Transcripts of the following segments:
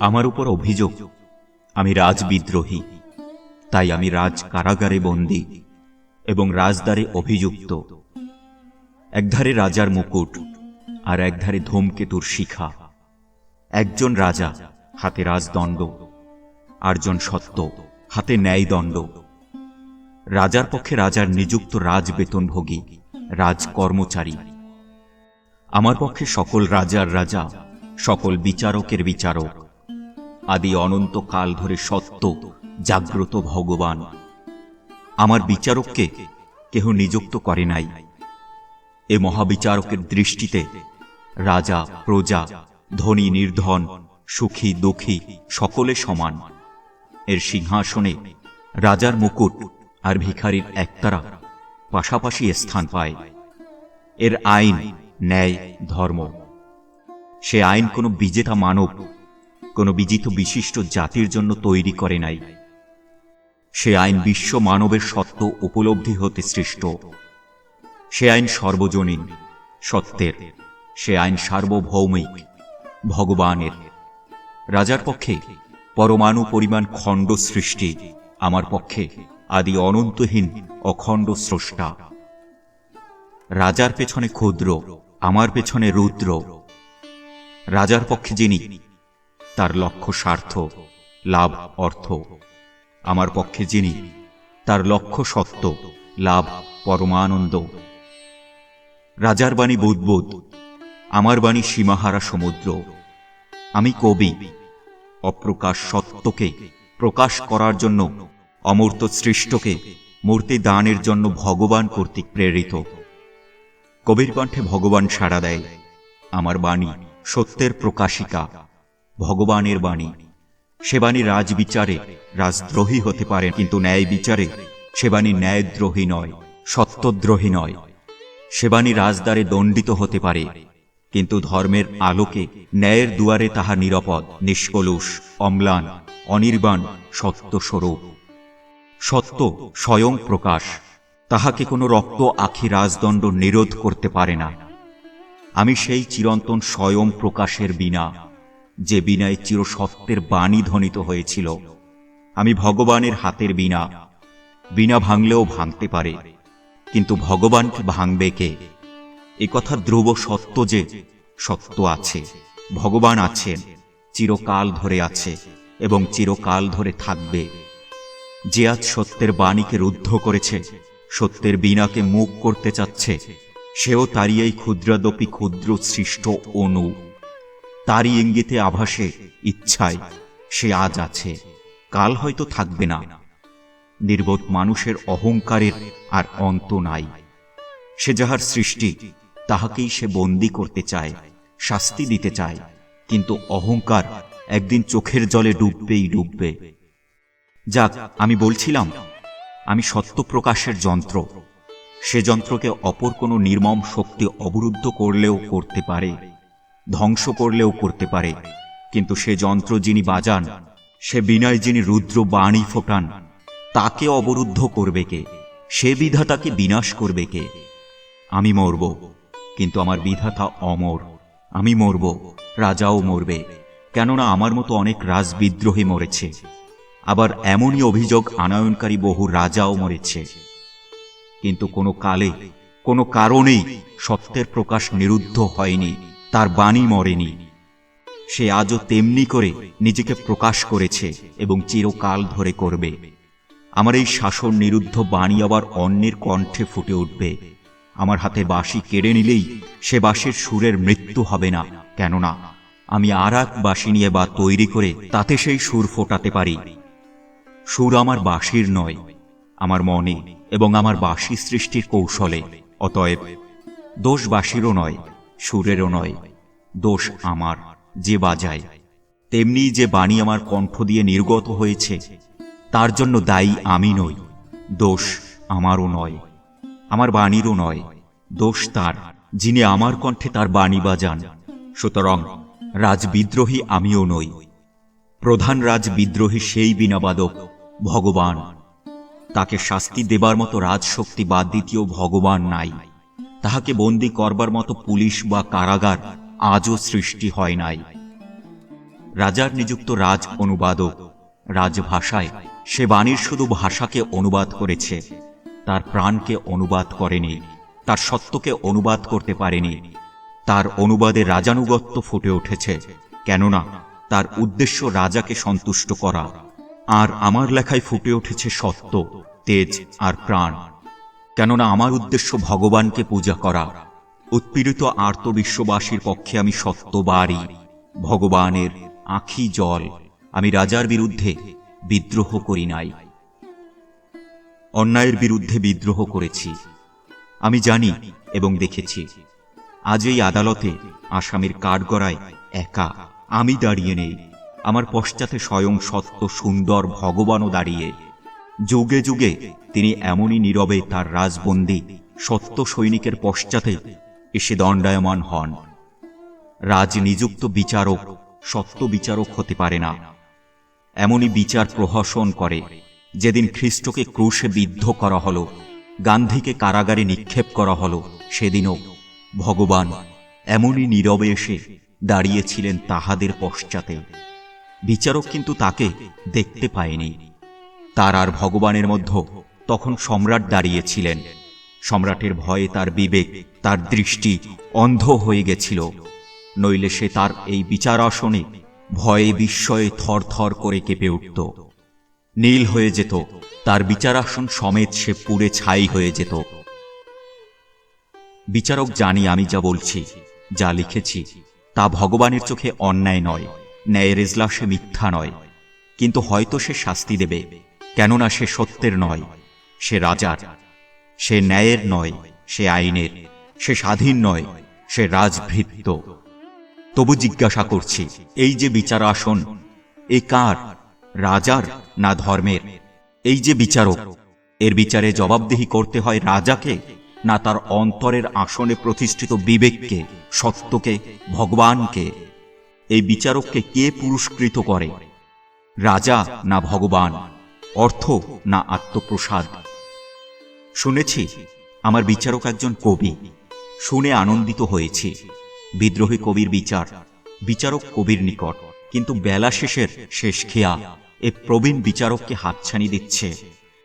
আমার উপর অভিযোগ, আমি রাজবিদ্রোহী। তাই আমি রাজ কারাগারে বন্দী এবং রাজদ্বারে অভিযুক্ত। একধারে রাজার মুকুট আর একধারে ধূমকেতুর শিখা। একজন রাজা হাতে রাজদণ্ড, আরজন সত্য হাতে ন্যায়দণ্ড। রাজার পক্ষে রাজার নিযুক্ত রাজবেতনভোগী, রাজকর্মচারী। আমার পক্ষে সকল রাজার রাজা, সকল বিচারকের বিচারক। আদি অনন্ত কাল ধরে সত্য, জাগ্রত ভগবান। আমার বিচারককে কেহ নিযুক্ত করে নাই। এ মহাবিচারকের দৃষ্টিতে রাজা, প্রজা, ধনী, নির্ধন, সুখী, দুঃখী সকলে সমান। এর সিংহাসনে রাজার মুকুট আর ভিখারির একতারা পাশাপাশি স্থান পায়। এর আইন ন্যায়, ধর্ম। সে আইন কোনো বিজেতা মানব কোনো বিজিত বিশিষ্ট জাতির জন্য তৈরি করে নাই। সে আইন বিশ্ব মানবের সত্য উপলব্ধি হতে সৃষ্ট। সে আইন সর্বজনীন, সত্যের। সে আইন সার্বভৌমিক, ভগবানের। রাজার পক্ষে পরমাণু পরিমাণ খণ্ড সৃষ্টি, আমার পক্ষে আদি অনন্তহীন অখণ্ড স্রষ্টা। রাজার পেছনে ক্ষুদ্র, আমার পেছনে রুদ্র। রাজার পক্ষে যিনি তার লক্ষ্য স্বার্থ, লাভ, অর্থ। আমার পক্ষে যিনি, তার লক্ষ্য সত্য, লাভ, পরমানন্দ। রাজার বাণী বুদ্বুদ, আমার বাণী সীমাহারা সমুদ্র। আমি কবি, অপ্রকাশ সত্যকে প্রকাশ করার জন্য, অমূর্ত সৃষ্টকে মূর্তি দানের জন্য ভগবান কর্তৃক প্রেরিত। কবির কণ্ঠে ভগবান সাড়া দেয়, আমার বাণী সত্যের প্রকাশিকা। ভগবানের বাণী। সে বাণী রাজবিচারে রাজদ্রোহী হতে পারে, কিন্তু ন্যায় বিচারে সে বাণী ন্যায়দ্রোহী নয়, সত্যদ্রোহী নয়। সে বাণী রাজদ্বারে দণ্ডিত হতে পারে, কিন্তু ধর্মের আলোকে ন্যায়ের দুয়ারে তাহা নিরাপদ, নিষ্কলুষ, অম্লান, অনির্বাণ, সত্যস্বরূপ। সত্য স্বয়ং প্রকাশ, তাহাকে কোনো রক্ত আখি রাজদণ্ড নিরোধ করতে পারে না। আমি সেই চিরন্তন স্বয়ং প্রকাশের বিনা। যে বিনায় চিরসত্যের বাণী ধ্বনিত হয়েছিল, আমি ভগবানের হাতের বিনা বিনা ভাঙলেও ভাঙতে পারে। কিন্তু ভগবানকে ভাঙবে কে? এ কথা ধ্রুব সত্য যে, সত্য আছে। ভগবান আছেন, চিরকাল ধরে আছে এবং চিরকাল ধরে থাকবে। যে আজ সত্যের বাণীকে রুদ্ধ করেছে, সত্যের বীণাকে মুখ করতে চাচ্ছে, সেও তারই এই ক্ষুদ্রাদপি ক্ষুদ্র সৃষ্ট অনু। তারই ইঙ্গিতে আভাসে, ইচ্ছায়, সে আজ আছে, কাল হয়তো থাকবে না। নির্বোধ মানুষের অহংকারের আর অন্ত নাই। সে যাহার সৃষ্টি, তাহাকেই সে বন্দি করতে চায়, শাস্তি দিতে চায়, কিন্তু অহংকার একদিন চোখের জলে ডুববেই ডুববে। যাক, আমি বলছিলাম, আমি সত্য প্রকাশের যন্ত্র। সে যন্ত্রকে অপর কোনো নির্মম শক্তি অবরুদ্ধ করলেও করতে পারে। ধ্বংস করলেও করতে পারে। কিন্তু সে যন্ত্র যিনি বাজান, সে বিনয় যিনি রুদ্র বাণী ফোটান, তাকে অবরুদ্ধ করবে কে? সে বিধাতাকে বিনাশ করবে কে? আমি মরব, কিন্তু আমার বিধাতা অমর। আমি মরব, রাজাও মরবে, কেননা আমার মতো অনেক রাজবিদ্রোহী মরেছে। আবার এমনই অভিযোগ আনয়নকারী বহু রাজাও মরেছে। কিন্তু কোনো কালে, কোনো কারণেই সত্যের প্রকাশ নিরুদ্ধ হয়নি। তার বাণী মরেনি। সে আজও তেমনি করে নিজেকে প্রকাশ করেছে এবং চিরকাল ধরে করবে। আমার এই শাসন নিরুদ্ধ বাণী আবার অন্যের কণ্ঠে ফুটে উঠবে। আমার হাতে বাঁশি কেড়ে নিলেই সে বাঁশির সুরের মৃত্যু হবে না। কেননা, আমি আর এক বাঁশি নিয়ে বা তৈরি করে তাতে সেই সুর ফোটাতে পারি। সুর আমার বাঁশির নয়, আমার মনে এবং আমার বাঁশি সৃষ্টির কৌশলে। অতএব দোষ বাঁশিরও নয় সুরেরও নয়, দোষ আমার, যে বাজায়। তেমনি যে বাণী আমার কণ্ঠ দিয়ে নির্গত হয়েছে, তার জন্য দায়ী আমি নই, দোষ আমারও নয়, আমার বাণীরও নয়, দোষ তার, যিনি আমার কণ্ঠে তার বাণী বাজান। সুতরাং রাজবিদ্রোহী আমিও নই, প্রধান রাজবিদ্রোহী সেই বিনাবাদক ভগবান। তাকে শাস্তি দেবার মতো রাজশক্তি বা দ্বিতীয় ভগবান নাই। তাহাকে বন্দি করবার মতো পুলিশ বা কারাগার আজও সৃষ্টি হয় নাই। রাজার নিযুক্ত রাজ অনুবাদক, রাজভাষায় সে বাণীর শুধু ভাষাকে অনুবাদ করেছে, তার প্রাণকে অনুবাদ করেনি, তার সত্যকে অনুবাদ করতে পারেনি, তার অনুবাদে রাজানুগত্য ফুটে উঠেছে, কেননা তার উদ্দেশ্য রাজাকে সন্তুষ্ট করা, আর আমার লেখায় ফুটে উঠেছে সত্য, তেজ আর প্রাণ। কেননা আমার উদ্দেশ্য ভগবানকে পূজা করা। উৎপীড়িত আর্ত বিশ্ববাসীর পক্ষে আমি সত্যবারী ভগবানের আখি জল আমি রাজার বিরুদ্ধে বিদ্রোহ করি নাই। অন্যায়ের বিরুদ্ধে বিদ্রোহ করেছি। আমি জানি এবং দেখেছি। আজ এই আদালতে আসামির কাঠগড়ায় একা আমি দাঁড়িয়ে নেই। আমার পশ্চাতে স্বয়ং সত্য সুন্দর ভগবানও দাঁড়িয়ে। যুগে যুগে তিনি এমনই নীরবে তার রাজবন্দী, সত্য সৈনিকের পশ্চাতে এসে দণ্ডায়মান হন। রাজ নিযুক্ত বিচারক, সত্য বিচারক হতে পারে না। এমনই বিচার প্রহসন করে। যেদিন খ্রিস্টকে ক্রুশে বিদ্ধ করা হলো, গান্ধীকে কারাগারে নিক্ষেপ করা হলো, সেদিনও ভগবান এমনই নীরবে এসে দাঁড়িয়েছিলেন তাহাদের পশ্চাতে। বিচারক কিন্তু তাকে দেখতে পায়নি। তার আর ভগবানের মধ্যে তখন সম্রাট দাঁড়িয়েছিলেন। সম্রাটের ভয়ে তার বিবেক, তার দৃষ্টি অন্ধ হয়ে গেছিল। নইলে সে তার এই বিচার আসনে ভয়ে বিস্ময়ে থর থর করে কেঁপে উঠত। নীল হয়ে যেত, তার বিচারাসন সমেত সে পুড়ে ছাই হয়ে যেত। বিচারক, জানি আমি যা বলছি, যা লিখেছি, তা ভগবানের চোখে অন্যায় নয়, ন্যায়ের এজলাসে মিথ্যা নয়, কিন্তু হয়তো সে শাস্তি দেবে। কেননা সে সত্যের নয়, সে রাজার। সে ন্যায়ের নয়, সে আইনের। সে স্বাধীন নয়, সে রাজভৃত্য। তবু জিজ্ঞাসা করছি, এই যে বিচার আসন এ কার, রাজার না ধর্মের? এই যে বিচারক, এর বিচারে জবাবদিহি করতে হয় রাজাকে, না তার অন্তরের আসনে প্রতিষ্ঠিত বিবেককে, সত্যকে, ভগবানকে? এই বিচারককে কে পুরস্কৃত করে? রাজা না ভগবান? অর্থ না আত্মপ্রসাদ? শুনেছি, আমার বিচারক একজন কবি। শুনে আনন্দিত হয়েছি। বিদ্রোহী কবির বিচার, বিচারক কবির নিকট। কিন্তু বেলা শেষের শেষ খেয়া, এ প্রবীণ বিচারককে হাতছানি দিচ্ছে।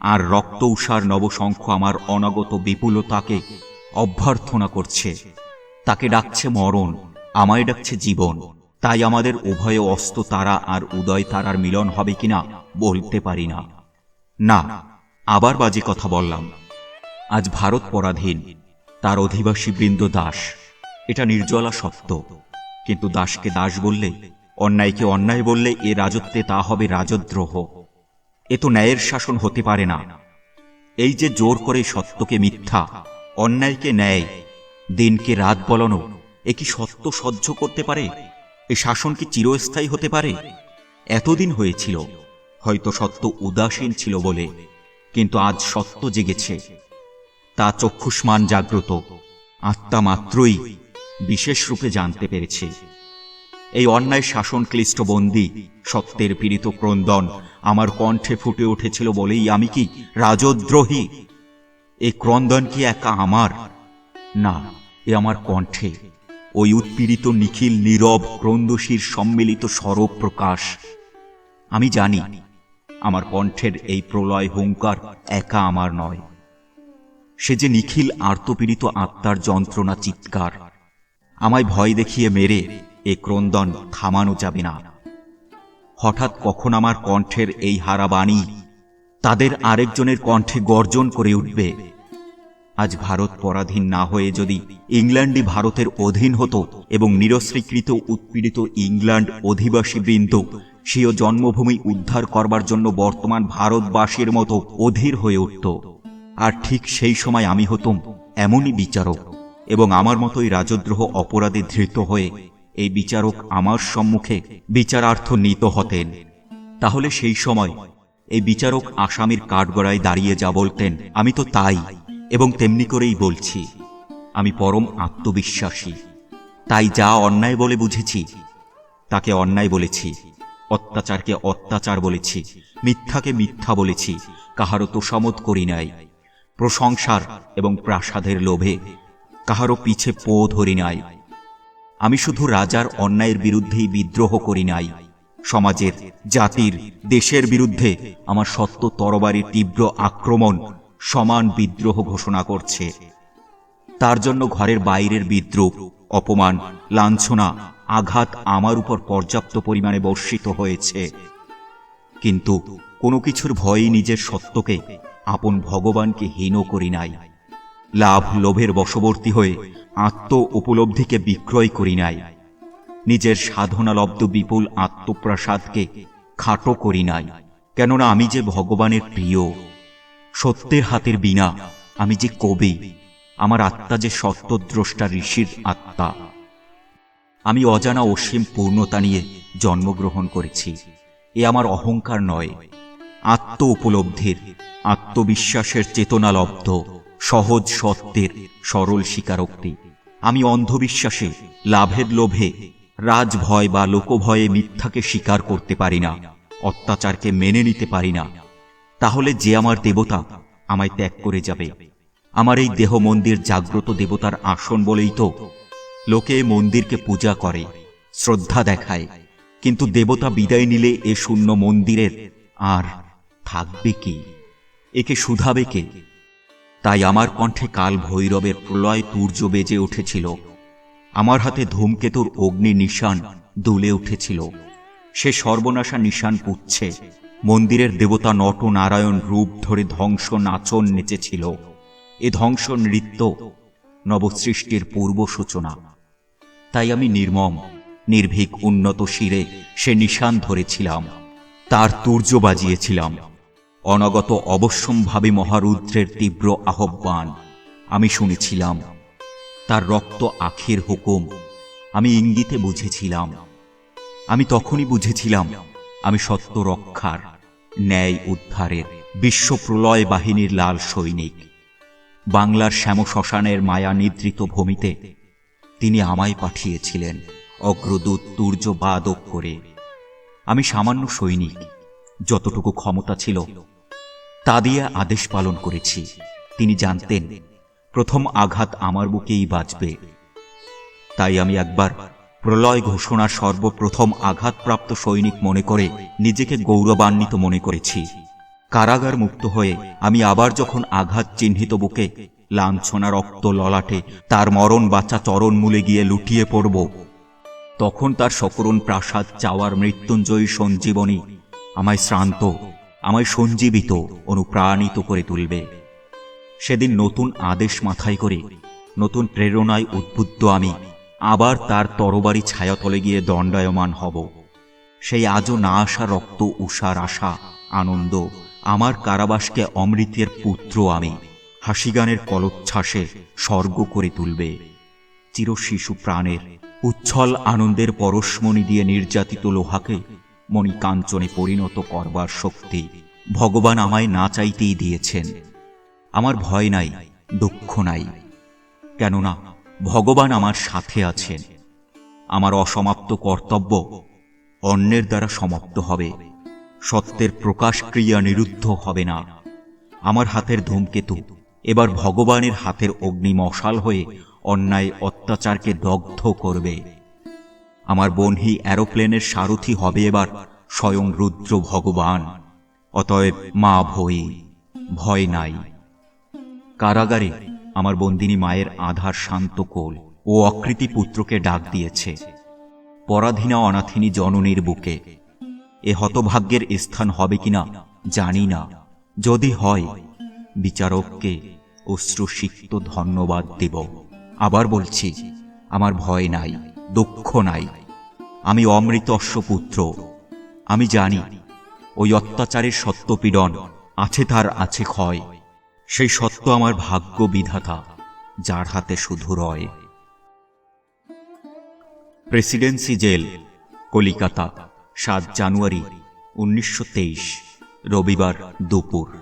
আর রক্ত উষার নবশঙ্খ আমার অনাগত বিপুলতাকে অভ্যর্থনা করছে। তাকে ডাকছে মরণ, আমায় ডাকছে জীবন। তাই আমাদের উভয়ে অস্ত তারা আর উদয় তারার মিলন হবে কিনা বলতে পারি না। না, আবার বাজে কথা বললাম। আজ ভারত পরাধীন, তার অধিবাসী বৃন্দ দাস। এটা নির্জলা সত্য। কিন্তু দাসকে দাস বললে, অন্যায়কে অন্যায় বললে এ রাজত্বে তা হবে রাজদ্রোহ। এ তো ন্যায়ের শাসন হতে পারে না। এই যে জোর করে সত্যকে মিথ্যা, অন্যায়কে ন্যায়, দিনকে রাত বলানো, এ কি সত্য সহ্য করতে পারে? এ শাসন কি চিরস্থায়ী হতে পারে? এতদিন হয়েছিল। হয়তো সত্য উদাসীন ছিল বলে, কিন্তু আজ সত্য জেগেছে। তা চক্ষুষ্মান জাগ্রত, আত্মা মাত্রই বিশেষ রূপে জানতে পেরেছে। এই অন্যায় শাসন ক্লিষ্ট বন্দী, সত্যের পীড়িত ক্রন্দন আমার কণ্ঠে ফুটে উঠেছিল বলেই আমি কি রাজদ্রোহী? এই ক্রন্দন কি একা আমার? না, এ আমার কণ্ঠে ওই উৎপীড়িত, নিখিল, নীরব, ক্রন্দশীর সম্মিলিত স্বরূপ প্রকাশ। আমি জানি আমার কণ্ঠের এই প্রলয় হুঙ্কার একা আমার নয়। সে যে নিখিল আর্তপীড়িত আত্মার যন্ত্রণা চিৎকার। আমায় ভয় দেখিয়ে মেরে এ ক্রন্দন থামানো যাবে না। হঠাৎ কখন আমার কণ্ঠের এই হারা বাণী তাদের আরেকজনের কণ্ঠে গর্জন করে উঠবে? আজ ভারত পরাধীন না হয়ে যদি ইংল্যান্ডই ভারতের অধীন হতো এবং নিরস্বীকৃত উৎপীড়িত ইংল্যান্ড অধিবাসী বৃন্দ স্বীয় জন্মভূমি উদ্ধার করবার জন্য বর্তমান ভারতবাসীর মতো অধীর হয়ে উঠত। আর ঠিক সেই সময় আমি হতুম এমনই বিচারক এবং আমার মতোই রাজদ্রোহ অপরাধে ধৃত হয়ে এই বিচারক আমার সম্মুখে বিচারার্থ নীত হতেন। তাহলে সেই সময় এই বিচারক আসামির কাঠগড়ায় দাঁড়িয়ে যা বলতেন, আমি তো তাই এবং তেমনি করেই বলছি। আমি পরম আত্মবিশ্বাসী। তাই যা অন্যায় বলে বুঝেছি, তাকে অন্যায় বলেছি। অত্যাচারকে অত্যাচার বলেছি, মিথ্যাকে মিথ্যা বলেছি, কাহারও তোষামত করি নাই। প্রশংসার এবং প্রাসাদের লোভে কাহারও পিছে পো ধরি নাই। আমি শুধু রাজার অন্যায়ের বিরুদ্ধেই বিদ্রোহ করি নাই। সমাজের, জাতির, দেশের বিরুদ্ধে আমার সত্য তরবারির তীব্র আক্রমণ সমান বিদ্রোহ ঘোষণা করছে। তার জন্য ঘরের বাইরের বিদ্রুপ অপমান, লাঞ্ছনা আঘাত আমার উপর পর্যাপ্ত পরিমাণে বর্ষিত হয়েছে। কিন্তু কোনো কিছুর ভয়েই নিজের সত্যকে আপন ভগবানকে হীন করি নাই। লাভ লোভের বশবর্তী হয়ে আত্ম উপলব্ধিকে বিক্রয় করি নাই। নিজের সাধনালব্ধ বিপুল আত্মপ্রসাদকে খাটো করি নাই। কেননা আমি যে ভগবানের প্রিয়, সত্যের হাতের বিনা আমি যে কবি, আমার আত্মা যে সত্যদ্রষ্টা ঋষির আত্মা। আমি অজানা অসীম পূর্ণতা নিয়ে জন্মগ্রহণ করেছি। এ আমার অহংকার নয়। আত্ম উপলব্ধির আত্মবিশ্বাসের চেতনালব্ধ সহজ সত্যের সরল স্বীকারোক্তি। আমি অন্ধবিশ্বাসে, লাভের লোভে, রাজভয় বা লোকভয়ে মিথ্যাকে স্বীকার করতে পারি না, অত্যাচারকে মেনে নিতে পারি না। তাহলে যে আমার দেবতা আমায় ত্যাগ করে যাবে। আমার এই দেহ মন্দির জাগ্রত দেবতার আসন বলেই তো লোকে মন্দিরকে পূজা করে, শ্রদ্ধা দেখায়, কিন্তু দেবতা বিদায় নিলে এ শূন্য মন্দিরের আর থাকবে কি? একে শুধাবে কে? তাই আমার কণ্ঠে কাল ভৈরবের প্রলয় তুর্য বেজে উঠেছিল। আমার হাতে ধূমকেতুর অগ্নি নিশান দুলে উঠেছিল। সে সর্বনাশা নিশান পুচ্ছে। মন্দিরের দেবতা নট নারায়ণ রূপ ধরে ধ্বংস নাচন নেচেছিল। এ ধ্বংস নৃত্য নবসৃষ্টির পূর্ব সূচনা তাই আমি নির্মম, নির্ভীক, উন্নত শিরে সে নিশান ধরেছিলাম, তার তুর্য বাজিয়েছিলাম। অনগত অবশ্যম্ভাবী মহারুদ্রের তীব্র আহ্বান আমি শুনেছিলাম, তার রক্ত আখের হুকুম আমি ইঙ্গিতে বুঝেছিলাম। আমি তখনই বুঝেছিলাম, আমি সত্য রক্ষার, ন্যায় উদ্ধারের, বিশ্ব প্রলয় বাহিনীর লাল সৈনিক। বাংলার শ্যাম শ্মশানের মায়া নিদ্রিত ভূমিতে তিনি আমায় পাঠিয়েছিলেন অগ্রদূত তুর্য বাদক করে। আমি সামান্য সৈনিক, যতটুকু ক্ষমতা ছিল, তা দিয়ে আদেশ পালন করেছি। তিনি জানতেন, প্রথম আঘাত আমার বুকেই বাজবে। তাই আমি একবার প্রলয় ঘোষণার সর্বপ্রথম আঘাতপ্রাপ্ত সৈনিক মনে করে নিজেকে গৌরবান্বিত মনে করেছি। কারাগার মুক্ত হয়ে আমি আবার যখন আঘাত চিহ্নিত বুকে লাঞ্ছনা রক্ত ললাটে, তার মরণ বাচ্চা চরণ মূলে গিয়ে লুটিয়ে পড়ব। তখন তার সকরুণ প্রাসাদ, চাওয়ার মৃত্যুঞ্জয়ী সঞ্জীবনী আমায় শ্রান্ত, আমায় সঞ্জীবিত, অনুপ্রাণিত করে তুলবে। সেদিন নতুন আদেশ মাথায় করে, নতুন প্রেরণায় উদ্বুদ্ধ আমি, আবার তার তরবারি ছায়াতলে গিয়ে দণ্ডায়মান হব। সেই আজও না আসা রক্ত, উষার আশা, আনন্দ, আমার কারাবাসকে অমৃতের পুত্র আমি। হাসিগানের কলোচ্ছ্বাসে স্বর্গ করে তুলবে। চির শিশু প্রাণের উচ্ছল আনন্দের পরশমণি দিয়ে নির্যাতিত লোহাকে মণি কাঞ্চনে পরিণত করবার শক্তি ভগবান আমায় না চাইতেই দিয়েছেন। আমার ভয় নাই, দুঃখ নাই, কেননা ভগবান আমার সাথে আছেন। আমার অসমাপ্ত কর্তব্য অন্যের দ্বারা সমাপ্ত হবে। সত্যের প্রকাশ ক্রিয়া নিরুদ্ধ হবে না। আমার হাতের ধূমকেতু এবার ভগবানের হাতের অগ্নি মশাল হয়ে অন্যায় অত্যাচারকে দগ্ধ করবে। আমার বনহি অ্যারোপ্লেনের সারথি হবে এবার স্বয়ং রুদ্র ভগবান। অতএব মা ভয়ী ভয় নাই। কারাগারে আমার বন্দিনী মায়ের আধার শান্ত কোল ও অকৃতি পুত্রকে ডাক দিয়েছে। পরাধীনা অনাথিনী জননীর বুকে, এ হতভাগ্যের স্থান হবে কিনা জানি না। যদি হয় বিচারককে অশ্রুসিক্ত ধন্যবাদ দেব। আবার বলছি, আমার ভয় নাই, দুঃখ নাই। আমি অমৃত অশ্বপুত্র। আমি জানি, ওই অত্যাচারের সত্যপীড়ন আছে তার আছে ক্ষয়। সেই সত্য আমার ভাগ্য বিধাতা, যার হাতে শুধু রয়। প্রেসিডেন্সি জেল, কলিকাতা, সাত জানুয়ারি, উনিশশো তেইশ, রবিবার দুপুর।